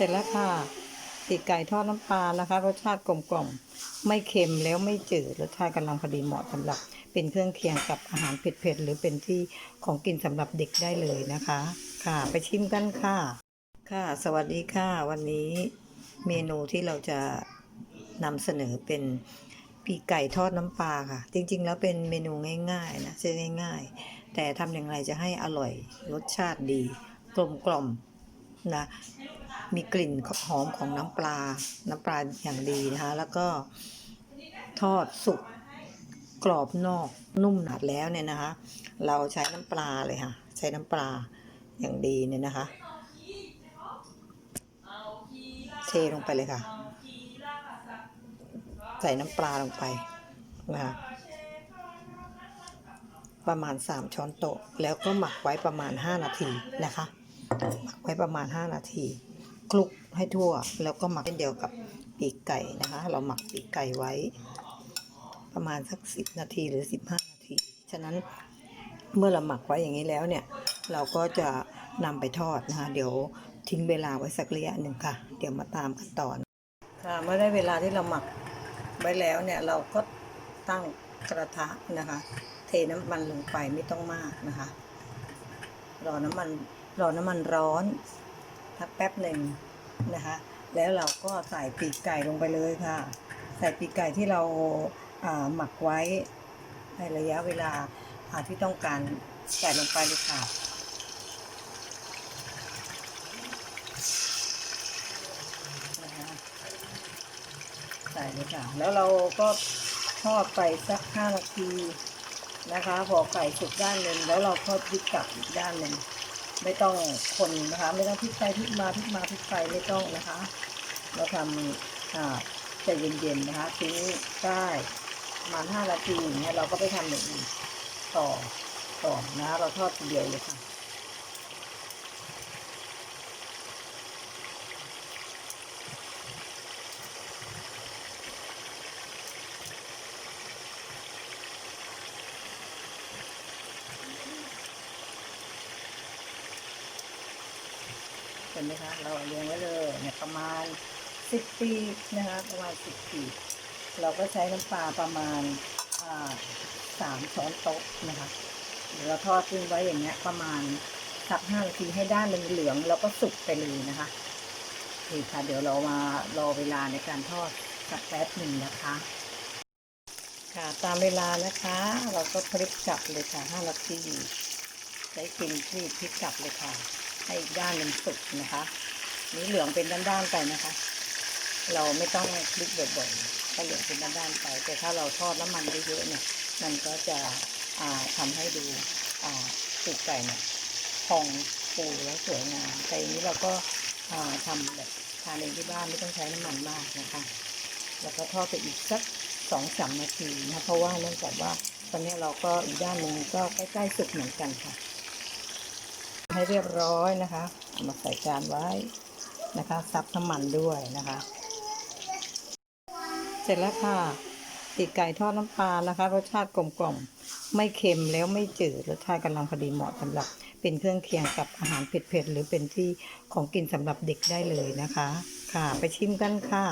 เสร็จแล้วค่ะปีกไก่ทอดน้ำปลานะคะ รสชาติกลมกล่อมไม่เค็มแล้วไม่จืดรสชาติกำลังพอดีเหมาะสำหรับ เป็นเครื่องเคียงกับอาหารเผ็ดๆหรือเป็นที่ของกินสำหรับเด็กได้เลยนะคะ ค่ะไปชิมกันค่ะ ค่ะ สวัสดีค่ะ วันนี้เมนูที่เราจะนำเสนอเป็นปีกไก่ทอดน้ำปลาค่ะ จริง ๆ แล้วเป็นเมนูง่ายๆนะจะง่าย ๆ แต่ทำอย่างไรจะให้อร่อยรสชาติดีกลมกล่อมนะ มีกลิ่นหอมของน้ำปลา น้ำปลาอย่างดีนะคะ แล้วก็ทอดสุกกรอบนอกนุ่มหนาดแล้วเนี่ยนะคะ เราใช้น้ำปลาเลยค่ะ ใช้น้ำปลาอย่างดีเนี่ยนะคะ เทลงไปเลยค่ะ ใส่น้ำปลาลงไปนะคะประมาณ 3 ช้อนโต๊ะ แล้วก็หมักไว้ประมาณ 5 นาทีนะคะ หมักไว้ประมาณ 5 นาที คลุกให้ทั่ว แล้วก็หมักเช่นเดียวกับปีกไก่นะคะ เราหมักปีกไก่ไว้ ประมาณสัก10นาทีหรือ15นาที ฉะนั้นเมื่อเราหมักไว้อย่างนี้แล้วเนี่ย เราก็จะนำไปทอดนะคะ เดี๋ยวทิ้งเวลาไว้สักระยะหนึ่งค่ะ เดี๋ยวมาตามกันต่อค่ะเมื่อได้เวลาที่เราหมักไว้แล้วเนี่ยเราก็ตั้งกระทะนะคะ เทน้ำมันลงไปไม่ต้องมากนะคะ รอน้ำมันรอน้ำมันร้อน พักแป๊บหนึ่งนะคะ แล้วเราก็ใส่ปีกไก่ลงไปเลยค่ะ ใส่ปีกไก่ที่เราหมักไว้ในระยะเวลาที่ต้องการใส่ลงไปเลยค่ะใส่เลยค่ะ แล้วเราก็ทอดไปสักห้านาทีนะคะ พอไก่สุกด้านหนึ่งแล้วเราก็พลิกกลับอีกด้านหนึ่ง ไม่ต้องคนนะคะ ไม่ต้องพลิกไปพลิกมาพลิกมาพลิกไปไม่ต้องนะคะ เราทำอ่าใจเย็นๆนะคะทิ้งได้ประมาณห้านาทีอย่างเงี้ยเราก็ไปทำอย่างอื่นต่อต่อนะเราทอดทีเดียวเลยค่ะ ห็นไหมคะเราเลี้ยงไว้เลยเนี่ยประมาณสิบปีนะคะประมาณสิบปี เราก็ใช้น้ำปลาประมาณสามช้อนโต๊ะนะคะเดี๋ยวเราทอดทิ้งไว้อย่างเงี้ยประมาณสักห้านาทีให้ด้านเหลืองแล้วก็สุกไปเลยนะคะนี่ค่ะเดี๋ยวเรามารอเวลาในการทอดสักแป๊บหนึ่งนะคะ ค่ะตามเวลานะคะ เราก็พลิกกลับเลยค่ะห้านาทีใช้กินที่พลิกกลับเลยค่ะ ให้อีกด้านหนึ่งสุกนะคะ นี่เหลืองเป็นด้านๆไปนะคะ เราไม่ต้องพลิกบ่อยๆก็เหลืองเป็นด้านๆไป แต่ถ้าเราทอดน้ำมันเยอะๆเนี่ย มันก็จะอ่าทำให้ดูสุกไก่เนี่ยพองฟูและสวยงามแต่นี้เราก็อ่าทำแบบทานเองที่บ้านไม่ต้องใช้น้ำมันมากนะคะ แล้วก็ทอดไปอีกสักสองสามนาทีนะเพราะว่าเนื่องจากว่าตอนนี้เราก็อีกด้านหนึ่งก็ใกล้ๆสุกเหมือนกันค่ะ ให้เรียบร้อยนะคะเอามาใส่จานไว้นะคะ ซับน้ำมันด้วยนะคะ เสร็จแล้วค่ะปีไก่ทอดน้ำปลานะคะ รสชาติกลมกล่อมไม่เค็มแล้วไม่จืดรสชาติกำลังพอดีเหมาะสำหรับ เป็นเครื่องเคียงกับอาหารเผ็ดๆหรือเป็นที่ของกินสำหรับเด็กได้เลยนะคะ ค่ะ ไปชิมกันค่ะ